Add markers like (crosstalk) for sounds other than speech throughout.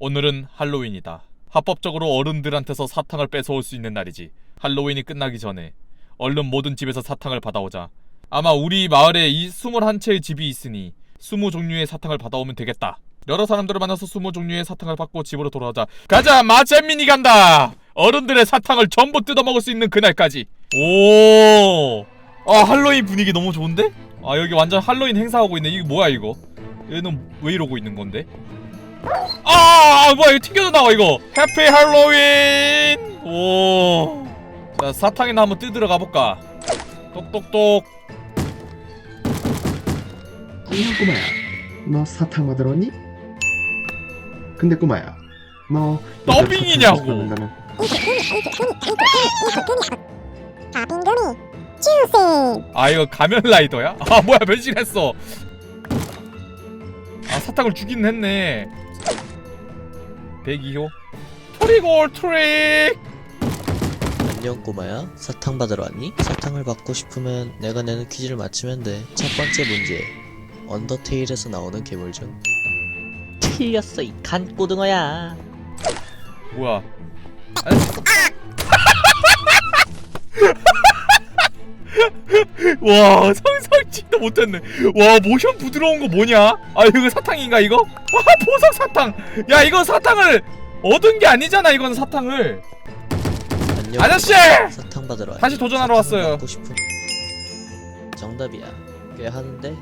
오늘은 할로윈이다. 합법적으로 어른들한테서 사탕을 뺏어올 수 있는 날이지. 할로윈이 끝나기 전에 얼른 모든 집에서 사탕을 받아오자. 아마 우리 마을에 이 21채의 집이 있으니 20종류의 사탕을 받아오면 되겠다. 여러 사람들을 만나서 20종류의 사탕을 받고 집으로 돌아오자. 가자, 마잼민이 간다! 어른들의 사탕을 전부 뜯어먹을 수 있는 그날까지. 오! 아, 할로윈 분위기 너무 좋은데? 아, 여기 완전 할로윈 행사하고 있네. 이게 뭐야, 이거? 얘는 왜 이러고 있는 건데? 아, 뭐야, 이거 튕겨져 나와, 이거. 해피 할로윈! 오. 자, 사탕이나 한번 뜯으러 가볼까? 똑똑똑. 안녕 꼬마야 너 사탕 받으러 왔니? 근데 꼬마야 너 더빙이냐고. 주세 아, 이거 가면 라이더야? 아, 뭐야, 변신했어. 아, 사탕을 주긴 했네. 102호. 트리골 트릭! 안녕 꼬마야 사탕 받으러 왔니? 사탕을 받고 싶으면 내가 내는 퀴즈를 맞추면 돼첫 번째 문제 언더테일에서 나오는 괴물 중 틀렸어 이 간꼬등어야 뭐야? 아니, (laughs) 와상 상치도 못했네. 와 모션 부드러운 거 뭐냐? 아 이거 사탕인가 이거? 아 (laughs) 보석 사탕. 야 이거 사탕을 얻은 게 아니잖아 이건 사탕을. 안녕 아저씨! 사탕 받으러 왔니? 다시 도전하러 왔어요. 받고 싶은 정답이야 꽤 하는데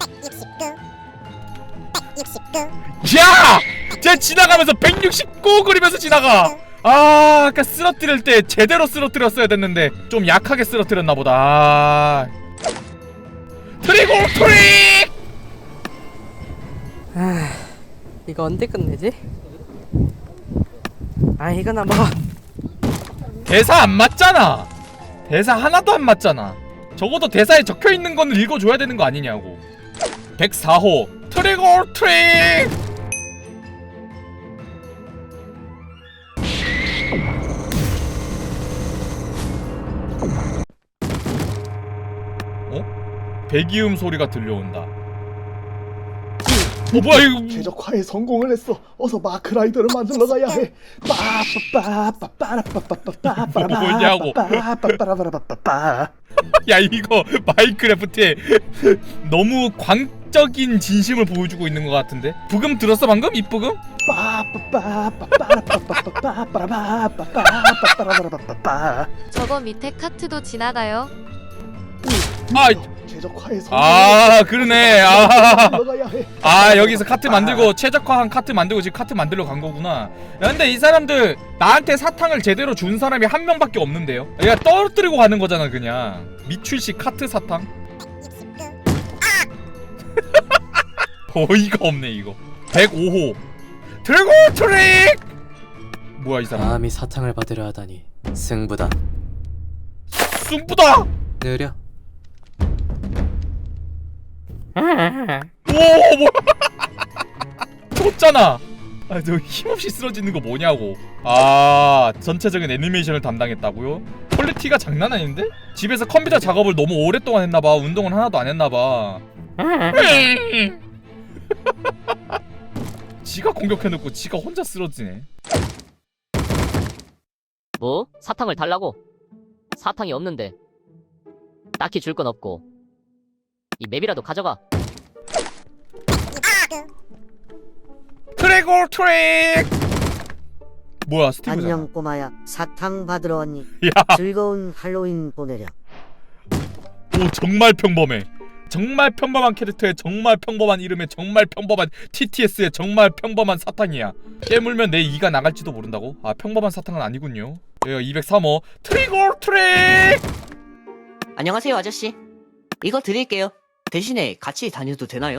169 169 야! 쟤 지나가면서 169 그리면서 지나가. 아, 아까 쓰러뜨릴 때 제대로 쓰러뜨렸어야 됐는데 좀 약하게 쓰러뜨렸나 보다. 아. 트리고 트릭! 아, 이거 언제 끝내지? 아, 이거나 먹어. 대사 안 맞잖아. 대사 하나도 안 맞잖아. 적어도 대사에 적혀 있는 거는 읽어줘야 되는 거 아니냐고. 104호 트리고 트릭! 어? 배기음 소리가 들려온다. 어 뭐야 이거 최적화에 성공을 했어. 어서 마크라이더를 만들러 가야 해. 뭐냐고. 빠빠빠빠빠빠빠빠빠빠빠빠빠빠빠. 야 이거 마이크래프트에 너무 광적인 진심을 보여주고 있는 것 같은데 부금 들었어 방금 입부금? 빠빠빠빠빠빠빠빠빠빠빠빠빠빠빠빠빠빠빠. 저거 밑에 카트도 지나가요. 아, 최적화에 성공을 아 그러네. 아, 만들러 가야 해. 아 여기서 카트 만들고 최적화한 카트 만들고 지금 카트 만들러 간 거구나. 야, 근데 이 사람들 나한테 사탕을 제대로 준 사람이 한 명밖에 없는데요? 얘가 떨어뜨리고 가는 거잖아 그냥. 미출식 카트 사탕? 169 (laughs) 어이가 없네 이거. 105호. 드래곤 트릭! 뭐야 이 사람? 감히 사탕을 받으려 하다니. 승부다. 숭뿌다! 느려 오 (laughs) 뭐야 줬잖아 아저 힘없이 쓰러지는 거 뭐냐고 아 전체적인 애니메이션을 담당했다고요? 퀄리티가 장난 아닌데? 집에서 컴퓨터 작업을 너무 오랫동안 했나봐 운동을 하나도 안 했나봐 (laughs) 지가 공격해놓고 지가 혼자 쓰러지네 뭐? 사탕을 달라고? 사탕이 없는데 딱히 줄 건 없고 이 맵이라도 가져가. 169 트래골 트릭 뭐야 스티브 안녕 꼬마야. 사탕 받으러 왔니? 야. 즐거운 할로윈 보내렴. 오 정말 평범해. 정말 평범한 캐릭터에 정말 평범한 이름에 정말 평범한 TTS에 정말 평범한 사탕이야. 깨물면 내 이가 나갈지도 모른다고? 아 평범한 사탕은 아니군요. 여기가 203호 트리거 트릭 안녕하세요, 아저씨. 이거 드릴게요. 대신에 같이 다녀도 되나요?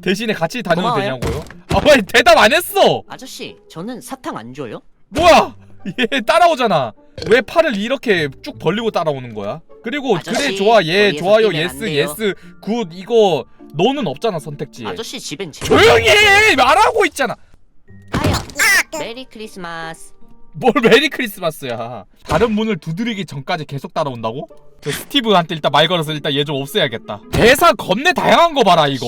대신에 같이 다녀도 고마워요. 되냐고요? 아 왜 대답 안 했어 아저씨, 저는 사탕 안 줘요? 뭐야 (laughs) 얘 따라오잖아 왜 팔을 이렇게 쭉 벌리고 따라오는 거야? 그리고 아저씨, 그래 좋아 예 거기에서 좋아요 뛰면 안 예스 돼요. 예스 굿 이거 너는 없잖아 선택지에 아저씨 집엔 제 조용히 해 말하고 있잖아 아야. 169 메리 크리스마스. 뭘 메리 크리스마스야 다른 문을 두드리기 전까지 계속 따라온다고? 저 스티브한테 일단 말 걸어서 일단 얘 좀 없애야겠다 대사 겁내 다양한 거 봐라 이거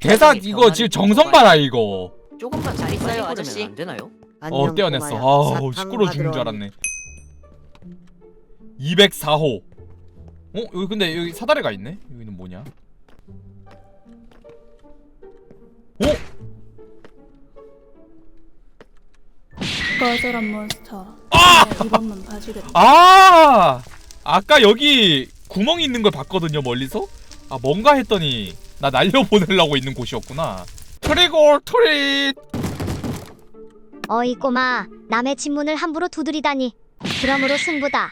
대사 이거 지금 좀 정성. 봐라 이거 조금만 잘 있어요, 아저씨. 안 되나요? 어 떼어냈어. 아우 시끄러 죽는 줄 알았네 204호 어? 여기 근데 여기 사다리가 있네? 여기는 뭐냐? 어? 거절한 몬스터. 아! 네, 이번만 봐주겠다. 아! 아까 여기 구멍이 있는 걸 봤거든요 멀리서? 아 뭔가 했더니 나 날려보내려고 있는 곳이었구나. 트리고 트릿! 어이 꼬마 남의 집문을 함부로 두드리다니. 그러므로 승부다.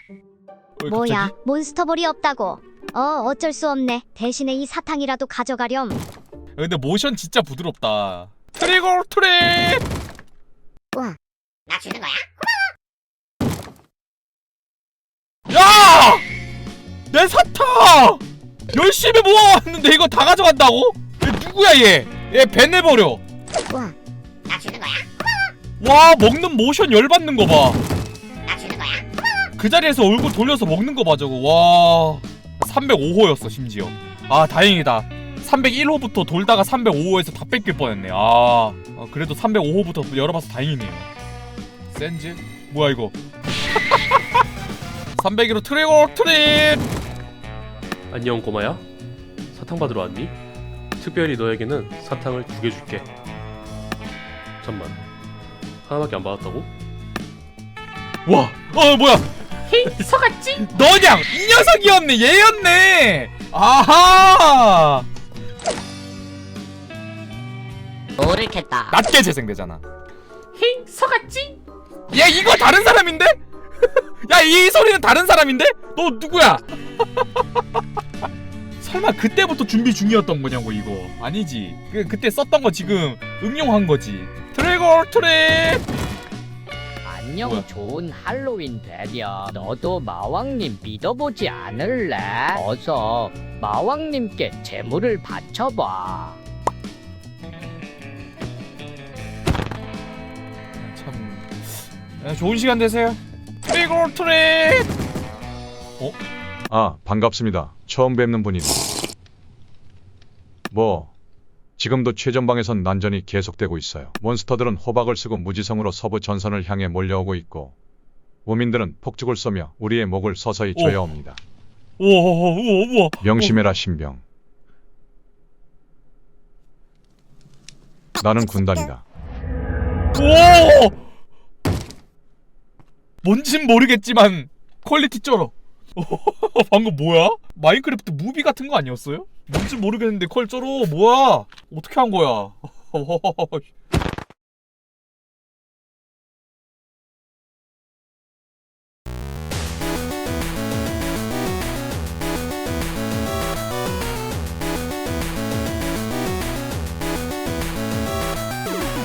어이, 뭐야 갑자기? 몬스터볼이 없다고. 어 어쩔 수 없네. 대신에 이 사탕이라도 가져가렴. 야, 근데 모션 진짜 부드럽다. 트리고 트릿 나 주는 거야? 야! 내 사탕! 열심히 모아왔는데 이거 다 가져간다고? 얘 누구야 얘? 얘 배내버려 나 주는 거야? 와 먹는 모션 열받는 거 봐 그 나 주는 거야? 자리에서 얼굴 돌려서 먹는 거 봐 저거 와 305호였어 심지어 아 다행이다 301호부터 돌다가 305호에서 다 뺏길 뻔했네 아, 아 그래도 305호부터 열어봐서 다행이네요 센즈? 뭐야 이거 301호 트리거 트릿 안녕 꼬마야 사탕 받으러 왔니? 특별히 너에게는 사탕을 두 개 줄게 잠만 하나밖에 안 받았다고? 와, 어 뭐야? 속았지? 너냥 이 녀석이었네, 얘였네. 아하, 모르겠다 낮게 재생되잖아. 얘 이거 다른 사람인데? (laughs) 야, 이 소리는 다른 사람인데? 너 누구야? (laughs) 설마 그때부터 준비 중이었던 거냐고 이거 아니지 그, 그때 썼던 거 지금 응용한 거지 트리거 트릿 안녕 뭐야? 좋은 할로윈 되려 너도 마왕님 믿어보지 않을래? 어서 마왕님께 재물을 바쳐봐 좋은 시간 되세요. 트리거 트릿. 아, 반갑습니다. 처음 뵙는 분이네. 뭐, 지금도 최전방에선 난전이 계속되고 있어요. 몬스터들은 호박을 쓰고 무지성으로 서부 전선을 향해 몰려오고 있고, 우민들은 폭죽을 쏘며 우리의 목을 서서히 오. 조여 옵니다. 우와 우와 우와 우와. 명심해라 신병. 나는 군단이다. 오. 뭔진 모르겠지만 퀄리티 쩔어. (laughs) 방금 뭐야? 마인크래프트 무비 같은 거 아니었어요? 뭔진 모르겠는데 퀄 쩔어. 뭐야? 어떻게 한 거야? (laughs)